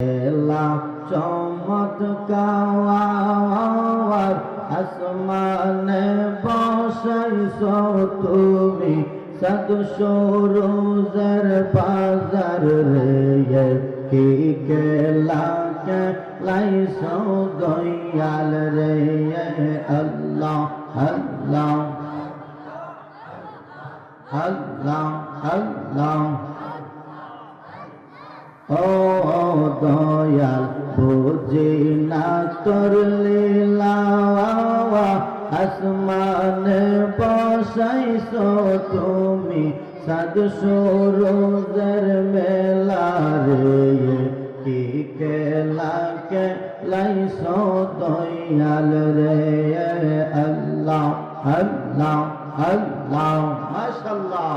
এলা চমৎকার, আসমানে বসাইছ তুমি সদ সরোজের বাজার রে কি কেলা কে লাইছ দয়াল রে আল্লাহ আল্লাহ আল্লাহ আল্লাহ। ও দয়াল, বুঝি না তোর লীলা আসমানে বসাইছ তুমি সাদ সরোজের মেলা রে, কি কেলা কে লাইছ দয়াল রে আল্লাহ আল্লাহ আল্লাহ মাশাল্লাহ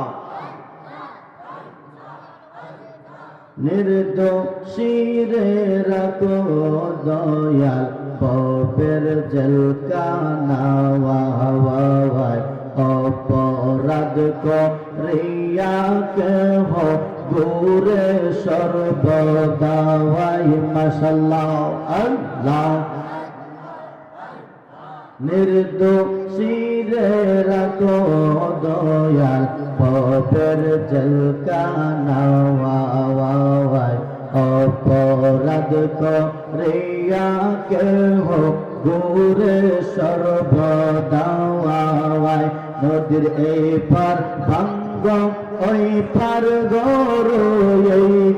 নির্দোষীরে রাখো দয়াল, পপের জলকানাওয়ায় অপরাধ করিয়া কেহ গুরে সর্বদাওয়াই মশাল্লাহ আল্লাহ। নির্দোষীরে দয়াল, পপের জলকানাওয়ায় করিয়া কেহ গুরে সর্বদাওয়ায়। নদীর এই পার ওই পার গর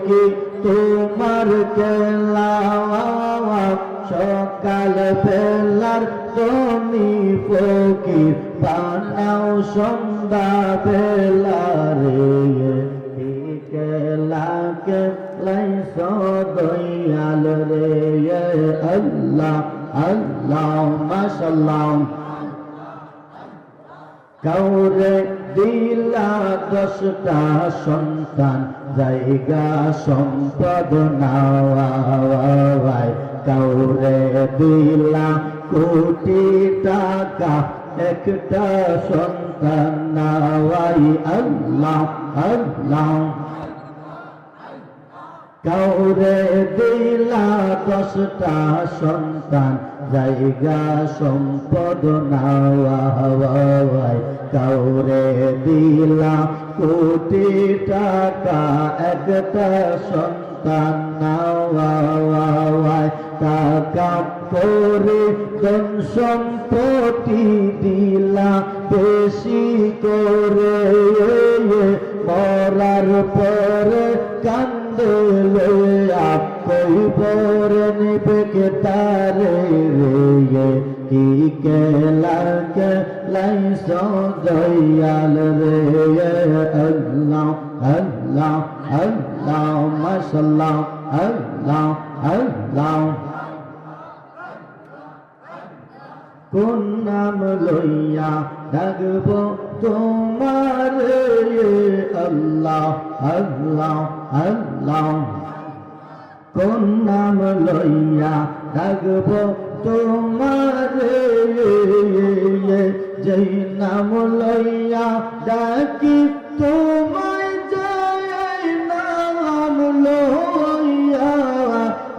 কি তোমার কেলা সকাল বেলার তুমি ফকির পানাও সন্ধ্যা বেলার দয়াল রে আল্লাহ আল্লাহ মাশাল্লাহ কাউরে দিলা দশটা সন্তান, জায়গা সম্পদ নাওয়ায় কাউরে দিলা কোটি টাকা, একটা সন্তান নাওয়াই, আল্লাহ আল্লাহ। কাউরে দিলা দশটা সন্তান, জায়গা সম্পদ নাওয়ায় কাউরে দিলা কোটি টাকা একটা সন্তান নাওয়ায় টাকা করে ধন সম্পত্তি দিলা, বেশি করে মরার পরে কান্দে কই পরে নিবে কে তারে রে কি কেলা কে লাইস দয়াল রে? আল্লাহ আল্লাহ আল্লাহ, মাশাল্লাহ, আল্লাহ আল্লাহ। কোন নাম লইয়া ডাকব তোমার? আল্লাহ আল্লাহ আল্লাহ। কোন নাম লইয়া ডাকব তোমার। যেই নাম লইয়া ডাকি, তোমায় জয় নাম লইয়া,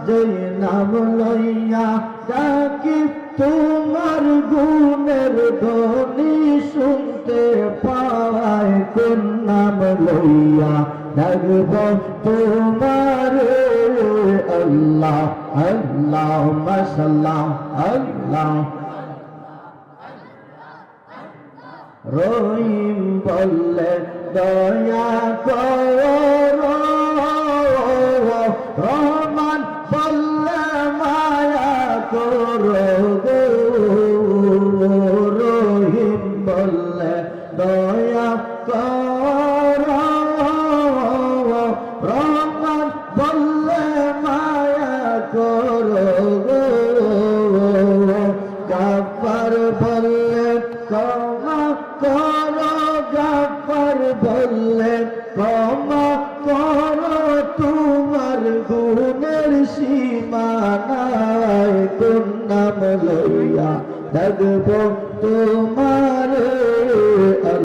যেই নাম লইয়া ডাকি, তোমার গুণের ধ্বনি শুনতে পায় কোন নাম লইয়া ডাকব তোমার আল্লাহ আল্লাহ মাসাল্লাহ আল্লাহ। রহিম বললে দয়া কর। গাফার বললেন, ক্ষমা করো গাফার বললেন, ক্ষমা করো, তোমার গুণের সীমানায় তোর নাম লইয়া দেখব তোমার